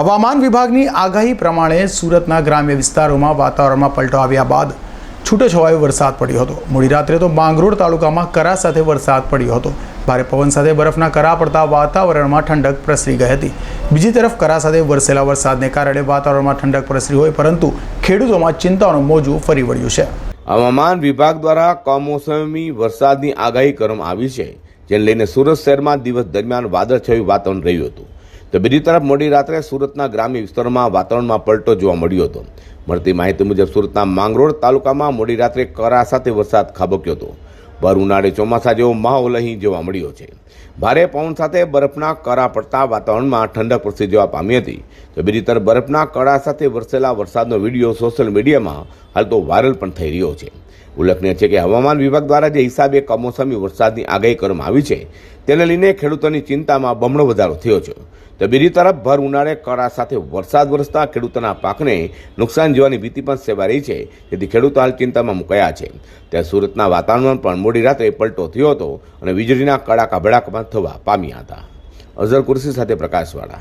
હવામાન વિભાગની આગાહી પ્રમાણે સુરતના ગ્રામ્ય વિસ્તારોમાં વાતાવરણમાં પલટો આવ્યા બાદ છૂટોછવાયો વરસાદ પડ્યો હતો. મોડી રાત્રે તો માંગરોળ તાલુકામાં કરા સાથે વરસાદ પડ્યો હતો. ભારે પવન સાથે બરફના કરા પડતા વાતાવરણમાં ઠંડક પ્રસરી ગઈ હતી. બીજી તરફ કરા સાથે વરસેલા વરસાદને કારણે વાતાવરણમાં ઠંડક પ્રસરી હોય, પરંતુ ખેડૂતોમાં ચિંતાનું મોજું ફરી વળ્યું છે. હવામાન વિભાગ દ્વારા કમોસમી વરસાદની આગાહી કરવામાં આવી છે, જેને લઈને સુરત શહેરમાં દિવસ દરમિયાન વાદળછાયું વાતાવરણ રહ્યું હતું. તો બીજી તરફ મોડી રાત્રે સુરતના ગ્રામ્ય વિસ્તારોમાં વાતાવરણમાં પલટો જોવા મળ્યો હતો. મળતી માહિતી મુજબ સુરતના માંગરોળ તાલુકામાં મોડી રાત્રે કરા સાથે વરસાદ ખાબક્યો હતો. ભર ઉનાળે ચોમાસા જેવો માહોલ અહીં જોવા મળ્યો છે. ભારે પવન સાથે બરફના કરા પડતા વાતાવરણમાં ઠંડક પ્રસરી જવા પામી હતી. તો બીજી તરફ બરફના કરા સાથે વરસેલા વરસાદનો વીડિયો સોશિયલ મીડિયામાં હાલ તો વાયરલ પણ થઈ રહ્યો છે. ઉલ્લેખનીય છે કે હવામાન વિભાગ દ્વારા જે હિસાબે કમોસમી વરસાદની આગાહી કરવામાં આવી છે, તેને લઈને ખેડૂતોની ચિંતામાં બમણો વધારો થયો છે. તો બીજી તરફ ભર ઉનાળે કરા સાથે વરસાદ વરસતા ખેડૂતોના પાકને નુકસાન જોવાની ભીતિ પણ સેવા રહી છે. જેથી ખેડૂતો હાલ ચિંતામાં મુકાયા છે. ત્યાં સુરતના વાતાવરણમાં પણ મોડી રાત્રે પલટો થયો હતો અને વીજળીના કડાકા ભડાકા થવા પામ્યા હતા. અઝર કુર્સી સાથે પ્રકાશવાળા.